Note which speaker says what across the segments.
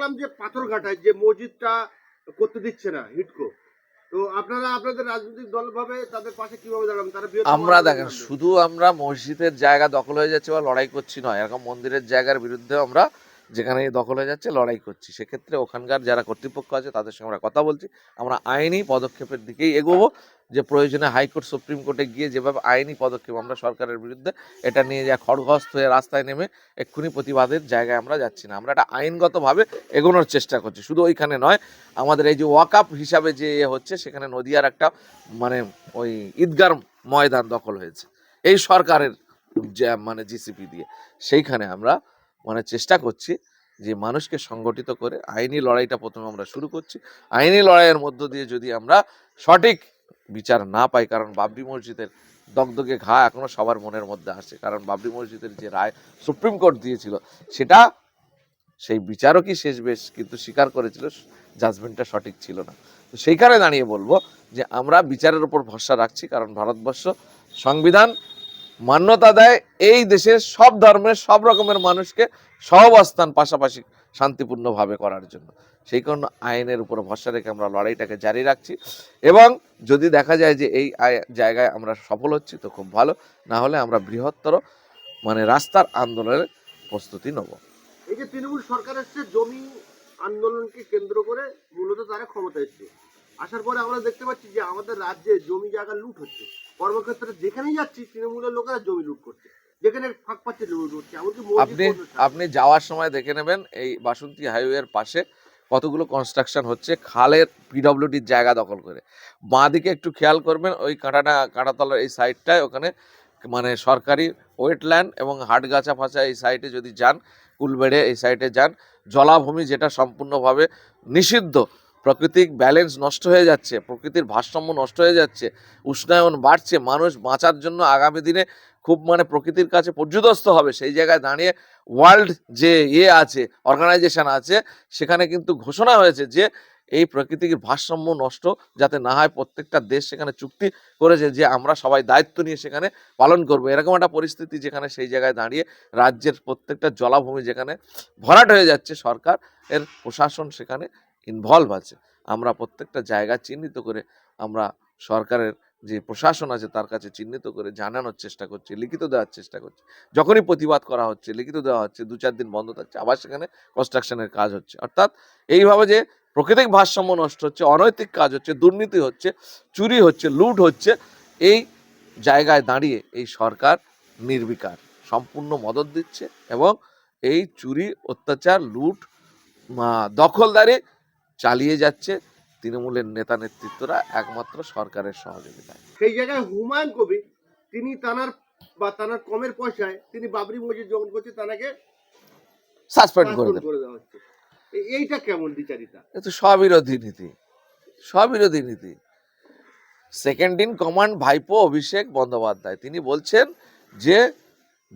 Speaker 1: দেখলাম যে পাথরঘাটায় যে মসজিদটা করতে দিচ্ছে না হিটকো। তো আপনারা আপনাদের রাজনৈতিক দল ভাবে তাদের পাশে কীভাবে দাঁড়াবেন? তারা
Speaker 2: আমরা দেখেন শুধু আমরা মসজিদের জায়গা দখল হয়ে যাচ্ছে বা লড়াই করছি নয় এরকম মন্দিরের জায়গার বিরুদ্ধে আমরা যেখানে দখল হয়ে যাচ্ছে, লড়াই করছি। সেক্ষেত্রে ওখানকার যারা কর্তৃপক্ষ আছে, তাদের সঙ্গে আমরা কথা বলছি। আমরা আইনি পদক্ষেপের দিকেই এগোবো যে প্রয়োজনে হাইকোর্ট, সুপ্রিম কোর্টে গিয়ে যেভাবে আইনি পদক্ষেপ আমরা সরকারের বিরুদ্ধে, এটা নিয়ে যা খড়গহস্ত হয়ে রাস্তায় নেমে এক্ষুনি প্রতিবাদের জায়গায় আমরা যাচ্ছি না। আমরা একটা আইনগতভাবে এগোনোর চেষ্টা করছি। শুধু ওইখানে নয়, আমাদের এই যে ওয়াকআপ হিসাবে যে এ হচ্ছে, সেখানে নদিয়ার একটা মানে ওই ঈদগার ময়দান দখল হয়েছে। এই সরকারের মানে জিসিপি দিয়ে। সেইখানে আমরা মানে চেষ্টা করছি যে মানুষকে সংগঠিত করে আইনি লড়াইটা প্রথমে আমরা শুরু করছি। আইনি লড়াইয়ের মধ্য দিয়ে যদি আমরা সঠিক বিচার না পাই, কারণ বাবরি মসজিদের দগদগে ঘা এখনও সবার মনের মধ্যে আসে কারণ বাবরি মসজিদের যে রায় সুপ্রিম কোর্ট দিয়েছিল, সেটা সেই বিচারকই শেষ বেশ কিন্তু স্বীকার করেছিল, জাজমেন্টটা সঠিক ছিল না। তো সেইখানে দাঁড়িয়ে বলব যে আমরা বিচারের উপর ভরসা রাখছি, কারণ ভারতবর্ষ সংবিধান মান্যতা দেয় এই দেশের সব ধর্মের সব রকমের মানুষকে সহবস্থান পাশাপাশি শান্তিপূর্ণভাবে করার জন্য। সেই কারণে আইনের উপর ভরসা রেখে আমরা লড়াইটাকে জারি রাখছি এবং যদি দেখা যায় যে এই জায়গায় আমরা সফল হচ্ছি তো খুব ভালো, না হলে আমরা বৃহত্তর মানে রাস্তার আন্দোলনের প্রস্তুতি নেব।
Speaker 1: এই যে তৃণমূল সরকার এসছে, জমি আন্দোলনকে কেন্দ্র করে মূলত তারা ক্ষমতা এসছে। আসার পরে আমরা দেখতে পাচ্ছি যে আমাদের রাজ্যে জমি জায়গা লুট হচ্ছে। কর্মক্ষেত্রে যেখানেই যাচ্ছি তৃণমূলের লোকেরা জমি লুট করছে। যেখানে ফাঁক পাচ্ছে লুট করছে এমনকি
Speaker 2: আপনি আপনি যাওয়ার সময় দেখে নেবেন এই বাসন্তী হাইওয়ের পাশে কতগুলো কনস্ট্রাকশন হচ্ছে খালের পিডব্লিউডির জায়গা দখল করে। বাঁ দিকে একটু খেয়াল করবেন ওই কাঁটাটা কাঁটাতলার এই সাইডটায় ওখানে মানে সরকারি ওয়েটল্যান্ড এবং হাটগাছা ফাঁচা এই সাইডে যদি যান কুলবেড়ে এই সাইডে যান জলাভূমি যেটা সম্পূর্ণভাবে নিষিদ্ধ। প্রাকৃতিক ব্যালেন্স নষ্ট হয়ে যাচ্ছে, প্রকৃতির ভারসাম্য নষ্ট হয়ে যাচ্ছে, উষ্ণায়ন বাড়ছে, মানুষ বাঁচার জন্য আগামী দিনে খুব মানে প্রকৃতির কাছে পর্যুদস্ত হবে। সেই জায়গায় দাঁড়িয়ে ওয়ার্ল্ড যে ইয়ে আছে অর্গানাইজেশন আছে, সেখানে কিন্তু ঘোষণা হয়েছে যে এই প্রকৃতির ভারসাম্য নষ্ট যাতে না হয়, প্রত্যেকটা দেশ সেখানে চুক্তি করেছে যে আমরা সবাই দায়িত্ব নিয়ে সেখানে পালন করব। এরকম একটা পরিস্থিতি যেখানে সেই জায়গায় দাঁড়িয়ে রাজ্যের প্রত্যেকটা জলাভূমি যেখানে ভরাট হয়ে যাচ্ছে, সরকার এর প্রশাসন সেখানে ইনভলভ আছে। আমরা প্রত্যেকটা জায়গা চিহ্নিত করে আমরা সরকারের যে প্রশাসন আছে তার কাছে চিহ্নিত করে জানানোর চেষ্টা করছি, লিখিত দেওয়ার চেষ্টা করছি। যখনই প্রতিবাদ করা হচ্ছে, লিখিত দেওয়া হচ্ছে, দু চার দিন বন্ধ থাকছে, আবার সেখানে কনস্ট্রাকশনের কাজ হচ্ছে। অর্থাৎ এইভাবে যে প্রকৃতিক ভারসাম্য নষ্ট হচ্ছে, অনৈতিক কাজ হচ্ছে, দুর্নীতি হচ্ছে, চুরি হচ্ছে, লুট হচ্ছে, এই জায়গায় দাঁড়িয়ে এই সরকার নির্বিকার, সম্পূর্ণ মদত দিচ্ছে এবং এই চুরি, অত্যাচার, লুট দখলদারি চালিয়ে যাচ্ছে তৃণমূলের নেতা নেতৃত্বরা একমাত্র সরকারের সহযোগিতায়।
Speaker 1: সেই জায়গায় হুমায়ুন কবির তিনি তানার বা তানার কমের পয়সায় তিনি বাবরি মসজিদ যখন করছে তানাকে
Speaker 2: সাসপেন্ড করে
Speaker 1: দেওয়া হচ্ছে। এইটা কেমন বিচারিতা?
Speaker 2: এ তো স্ববিরোধী নীতি স্ববিরোধী নীতি। সেকেন্ড ইন কমান্ড ভাইপো অভিষেক বন্দ্যোপাধ্যায় তিনি বলছেন যে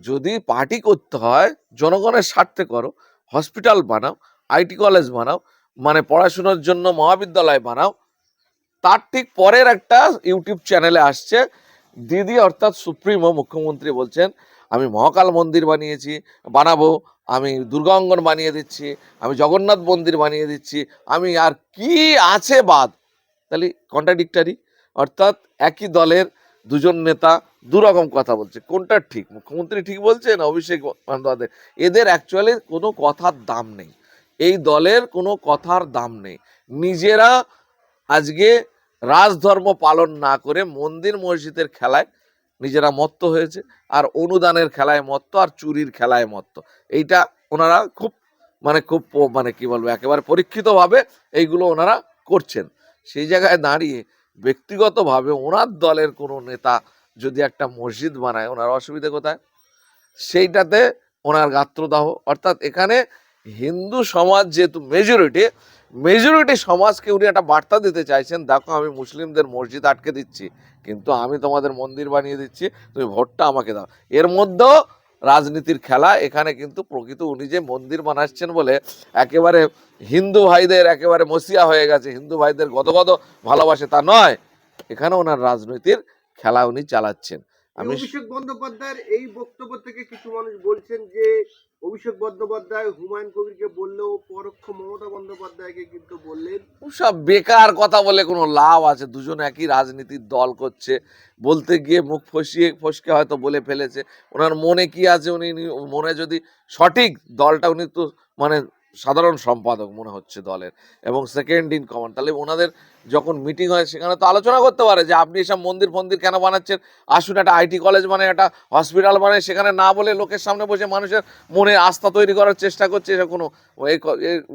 Speaker 2: যদি পার্টি করতে হয় জনগণের স্বার্থে করো হসপিটাল বানাও আইটি কলেজ বানাও মানে পড়াশোনার জন্য মহাবিদ্যালয় বানাও। তার ঠিক পরের একটা ইউটিউব চ্যানেলে আসছে। দিদি অর্থাৎ সুপ্রিমো মুখ্যমন্ত্রী বলছেন, আমি মহাকাল মন্দির বানিয়েছি, বানাবো। আমি দুর্গা অঙ্গন বানিয়ে দিচ্ছি, আমি জগন্নাথ মন্দির বানিয়ে দিচ্ছি। আমি আর কি আছে বাদ? তাহলে কন্ট্রাডিক্টারি অর্থাৎ একই দলের দুজন নেতা দুরকম কথা বলছে। কোনটা ঠিক? মুখ্যমন্ত্রী ঠিক বলছে না অভিষেক বন্দ্যোপাধ্যায়? এদের অ্যাকচুয়ালি কোনো কথার দাম নেই। এই দলের কোনো কথার দাম নেই। নিজেরা আজকে রাজধর্ম পালন না করে মন্দির মসজিদের খেলায় নিজেরা মত্ত হয়েছে, আর অনুদানের খেলায় মত্ত, আর চুরির খেলায় মত্ত। এইটা ওনারা খুব মানে খুব মানে কি বলব, একেবারে পরীক্ষিতভাবে এইগুলো ওনারা করছেন। সেই জায়গায় দাঁড়িয়ে ব্যক্তিগতভাবে ওনার দলের কোনো নেতা যদি একটা মসজিদ বানায়, ওনার অসুবিধা কোথায়? সেইটাতে ওনার গাত্রদাহ, অর্থাৎ এখানে হিন্দু সমাজ যেহেতু মেজরিটি মেজরিটি সমাজকে উনি একটা বার্তা দিতে চাইছেন, দেখো, আমি মুসলিমদের মসজিদ আটকে দিচ্ছি, কিন্তু আমি তোমাদের মন্দির বানিয়ে দিচ্ছি, তুমি ভোটটা আমাকে দাও। এর মধ্যেও রাজনীতির খেলা, এখানে কিন্তু প্রকৃত উনি যে মন্দির বানাচ্ছেন বলে একেবারে হিন্দু ভাইদের একেবারে মসিয়া হয়ে গেছে, হিন্দু ভাইদের গদগদ ভালোবাসে তা নয়, এখানে ওনার রাজনীতির খেলা উনি চালাচ্ছেন। আমি
Speaker 1: অভিষেক বন্দ্যোপাধ্যায়ের এই বক্তব্য থেকে কিছু মানুষ বলছেন যে অভিষেক বন্দ্যোপাধ্যায় হুমায়ুন কবিরকে বললেও পরোক্ষ মমতা বন্দ্যোপাধ্যায়কে কিন্তু বললেন।
Speaker 2: সব বেকার কথা বলে কোনো লাভ আছে দুজন একই রাজনীতির দল করছে। বলতে গিয়ে মুখ ফসিয়ে ফসকে হয়তো বলে ফেলেছে। ওনার মনে কি আছে উনি মনে যদি সঠিক দলটা উনি তো মানে সাধারণ সম্পাদক মনে হচ্ছে দলের এবং সেকেন্ড ইন কমান্ড তাহলে ওনাদের যখন মিটিং হয়, সেখানে তো আলোচনা করতে পারে যে আপনি এসব মন্দির ফন্দির কেন বানাচ্ছেন? আসুন, একটা আইটি কলেজ মানে একটা হসপিটাল মানে সেখানে না বলে লোকের সামনে বসে মানুষের মনে আস্থা তৈরি করার চেষ্টা করছে, এসব কোনো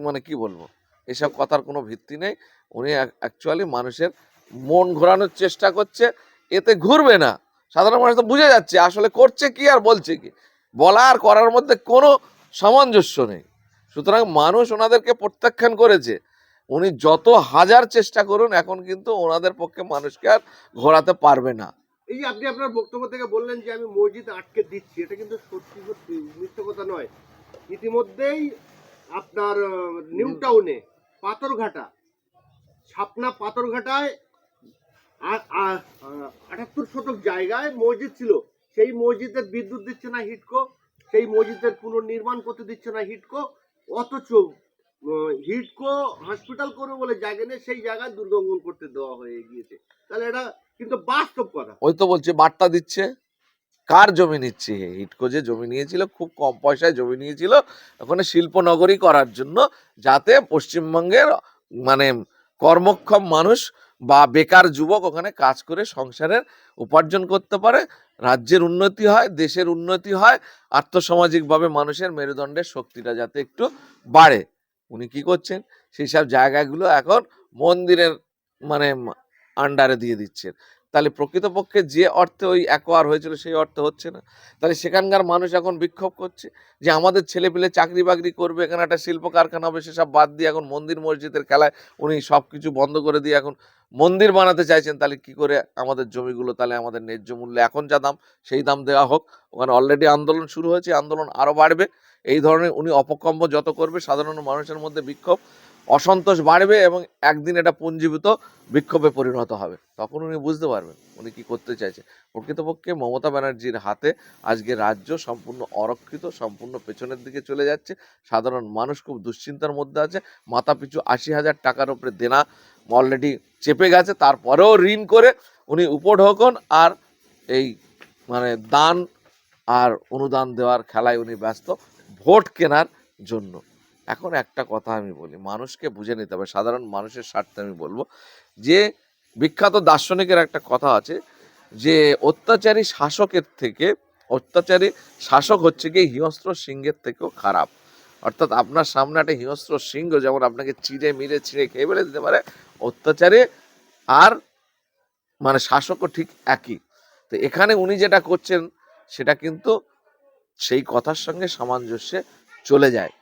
Speaker 2: মানে কি বলব? এসব কথার কোনো ভিত্তি নেই। উনি অ্যাকচুয়ালি মানুষের মন ঘোরানোর চেষ্টা করছে, এতে ঘুরবে না। সাধারণ মানুষ তো বুঝে যাচ্ছে, আসলে করছে কি আর বলছে কি? বলা আর করার মধ্যে কোনো সামঞ্জস্য নেই। সুতরাং মানুষ ওনাদেরকে প্রত্যাখ্যান করেছে। উনি যত হাজার চেষ্টা করুন, এখন কিন্তু ওনাদের পক্ষে মানুষকে আর ঘোরাতে পারবে না।
Speaker 1: এই আপনি আপনার বক্তব্য থেকে বললেন যে আমি মসজিদ আটকে দিচ্ছি, এটা কিন্তু সত্যি সত্যি, মিথ্যে কথা নয়। ইতিমধ্যেই আপনার নিউ টাউনে পাথরঘাটা ছাপনা পাথরঘাটায় আটাত্তর শতক জায়গায় মসজিদ ছিল। সেই মসজিদের বিদ্যুৎ দিচ্ছে না হিটকো, সেই মসজিদের পুনর্নির্মাণ করতে দিচ্ছে না হিটকো। অথচ হিটকো হসপিটাল করবে বলে জায়গা নেই, সেই জায়গায় দুর্গঙ্গন করতে দেওয়া হয়ে গিয়েছে। তাহলে এটা কিন্তু বাস্তব কথা।
Speaker 2: ওই তো বলছে, বার্তা দিচ্ছে। কার জমি নিচ্ছে? হিটকো যে জমি নিয়েছিল, খুব কম পয়সায় জমি নিয়েছিল, ওখানে শিল্পনগরী করার জন্য, যাতে পশ্চিমবঙ্গের মানে কর্মক্ষম মানুষ বা বেকার যুবক ওখানে কাজ করে সংসারের উপার্জন করতে পারে, রাজ্যের উন্নতি হয়, দেশের উন্নতি হয়, আর্থসামাজিকভাবে মানুষের মেরুদণ্ডের শক্তিটা যাতে একটু বাড়ে। উনি কি করছেন? সেই সব জায়গাগুলো এখন মন্দিরের মানে আন্ডারে দিয়ে দিচ্ছেন। তাহলে প্রকৃতপক্ষে যে অর্থে ওই অ্যাকোয়ার হয়েছিল সেই অর্থে হচ্ছে না। তাহলে সেখানকার মানুষ এখন বিক্ষোভ করছে যে আমাদের ছেলে পেলে চাকরি বাকরি করবে, এখানে একটা শিল্প কারখানা হবে, সেসব বাদ দিয়ে এখন মন্দির মসজিদের খেলায় উনি সব কিছু বন্ধ করে দিয়ে এখন মন্দির বানাতে চাইছেন। তাহলে কি করে আমাদের জমিগুলো তাহলে আমাদের ন্যায্য মূল্যে, এখন যা দাম সেই দাম দেওয়া হোক। ওখানে অলরেডি আন্দোলন শুরু হয়েছে, আন্দোলন আরও বাড়বে। এই ধরনের উনি অপকম্প যত করবে, সাধারণ মানুষের মধ্যে বিক্ষোভ। অসন্তোষ বাড়বে এবং একদিন এটা পুঞ্জীভূত বিক্ষোভে পরিণত হবে। তখন উনি বুঝতে পারবেন উনি কি করতে চাইছে। প্রকৃতপক্ষে মমতা ব্যানার্জির হাতে আজকে রাজ্য সম্পূর্ণ অরক্ষিত, সম্পূর্ণ পেছনের দিকে চলে যাচ্ছে। সাধারণ মানুষ খুব দুশ্চিন্তার মধ্যে আছে। মাথা পিছু আশি হাজার টাকার উপরে দেনা অলরেডি চেপে গেছে। তারপরেও ঋণ করে উনি উপঢৌকন আর এই মানে দান আর অনুদান দেওয়ার খেলায় উনি ব্যস্ত। ভোট কেনার জন্য। এখন একটা কথা আমি বলি, মানুষকে বুঝে নিতে হবে, সাধারণ মানুষের স্বার্থে আমি বলব যে, বিখ্যাত দার্শনিকের একটা কথা আছে যে, অত্যাচারী শাসকের থেকে, অত্যাচারী শাসক হচ্ছে গিয়ে হিংস্র সিংহের থেকেও খারাপ। অর্থাৎ আপনার সামনে একটা হিংস্র সিংহ যেমন আপনাকে চিড়ে মিড়ে ছিঁড়ে খেয়ে ফেলে দিতে পারে, অত্যাচারে আর মানে শাসকও ঠিক একই। তো এখানে উনি যেটা করছেন, সেটা কিন্তু সেই কথার সঙ্গে সামঞ্জস্যে চলে যায়।